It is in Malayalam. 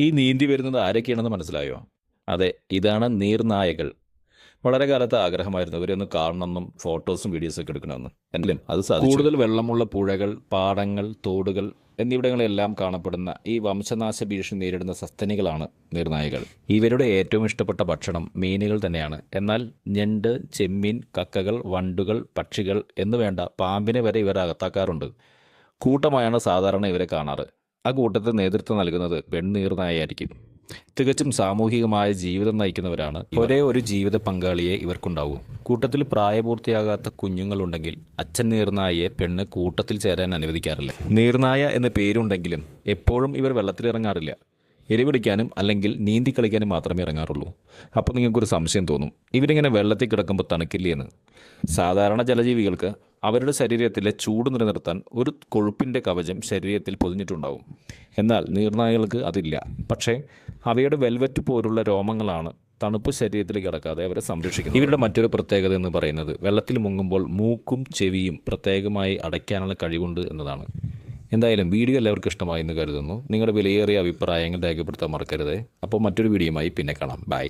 ഈ നീന്തി വരുന്നത് ആരൊക്കെയാണെന്ന് മനസ്സിലായോ? അതെ ഇതാണ് നീർനായകൾ. വളരെ കാലത്ത് ആഗ്രഹമായിരുന്നു ഇവരൊന്ന് കാണണമെന്നും ഫോട്ടോസും വീഡിയോസും ഒക്കെ എടുക്കണമെന്നും. എങ്കിലും അത് സാധിച്ചു. കൂടുതൽ വെള്ളമുള്ള പുഴകൾ പാടങ്ങൾ തോടുകൾ എന്നിവിടങ്ങളിലെല്ലാം കാണപ്പെടുന്ന ഈ വംശനാശ ഭീഷണി നേരിടുന്ന സസ്തനികളാണ് നീർനായകൾ. ഇവരുടെ ഏറ്റവും ഇഷ്ടപ്പെട്ട ഭക്ഷണം മീനുകൾ തന്നെയാണ്. എന്നാൽ ഞണ്ട് ചെമ്മീൻ കക്കകൾ വണ്ടുകൾ പക്ഷികൾ എന്നുവേണ്ട പാമ്പിനെ വരെ ഇവർ അകത്താക്കാറുണ്ട്. കൂട്ടമായാണ് സാധാരണ ഇവരെ കാണാറ്. ആ കൂട്ടത്തിന് നേതൃത്വം നൽകുന്നത് വെണ്ണീർനായായിരിക്കും തികച്ചും സാമൂഹികമായ ജീവിതം നയിക്കുന്നവരാണ് ഒരേ ഒരു ജീവിത പങ്കാളിയെ ഇവർക്കുണ്ടാവും. കൂട്ടത്തിൽ പ്രായപൂർത്തിയാകാത്ത കുഞ്ഞുങ്ങളുണ്ടെങ്കിൽ അച്ഛൻ നീർനായയെ പെണ്ണ് കൂട്ടത്തിൽ ചേരാൻ അനുവദിക്കാറില്ല. നീർനായ എന്ന പേരുണ്ടെങ്കിലും എപ്പോഴും ഇവർ വെള്ളത്തിലിറങ്ങാറില്ല എരിവിടിക്കാനും അല്ലെങ്കിൽ നീന്തി കളിക്കാനും മാത്രമേ ഇറങ്ങാറുള്ളൂ. അപ്പോൾ നിങ്ങൾക്കൊരു സംശയം തോന്നും. ഇവരിങ്ങനെ വെള്ളത്തിൽ കിടക്കുമ്പോൾ തണുക്കില്ലേ എന്ന് സാധാരണ ജലജീവികൾക്ക് അവരുടെ ശരീരത്തിലെ ചൂട് നിലനിർത്താൻ ഒരു കൊഴുപ്പിന്റെ കവചം ശരീരത്തിൽ പൊതിഞ്ഞിട്ടുണ്ടാവും. എന്നാൽ നീർനായകൾക്ക് അതില്ല. പക്ഷേ അവയുടെ വെൽവെറ്റ് പോലുള്ള രോമങ്ങളാണ് തണുപ്പ് ശരീരത്തിലേക്ക് കിടക്കാതെ അവരെ സംരക്ഷിക്കുന്നത്. ഇവരുടെ മറ്റൊരു പ്രത്യേകത എന്ന് പറയുന്നത് വെള്ളത്തിൽ മുങ്ങുമ്പോൾ മൂക്കും ചെവിയും പ്രത്യേകമായി അടയ്ക്കാനുള്ള കഴിവുണ്ട് എന്നതാണ്. എന്തായാലും വീഡിയോ എല്ലാവർക്കും ഇഷ്ടമായി എന്ന് കരുതുന്നു. നിങ്ങളുടെ വിലയേറിയ അഭിപ്രായങ്ങൾ രേഖപ്പെടുത്താൻ മറക്കരുത്. അപ്പോൾ മറ്റൊരു വീഡിയോയുമായി പിന്നെ കാണാം. ബൈ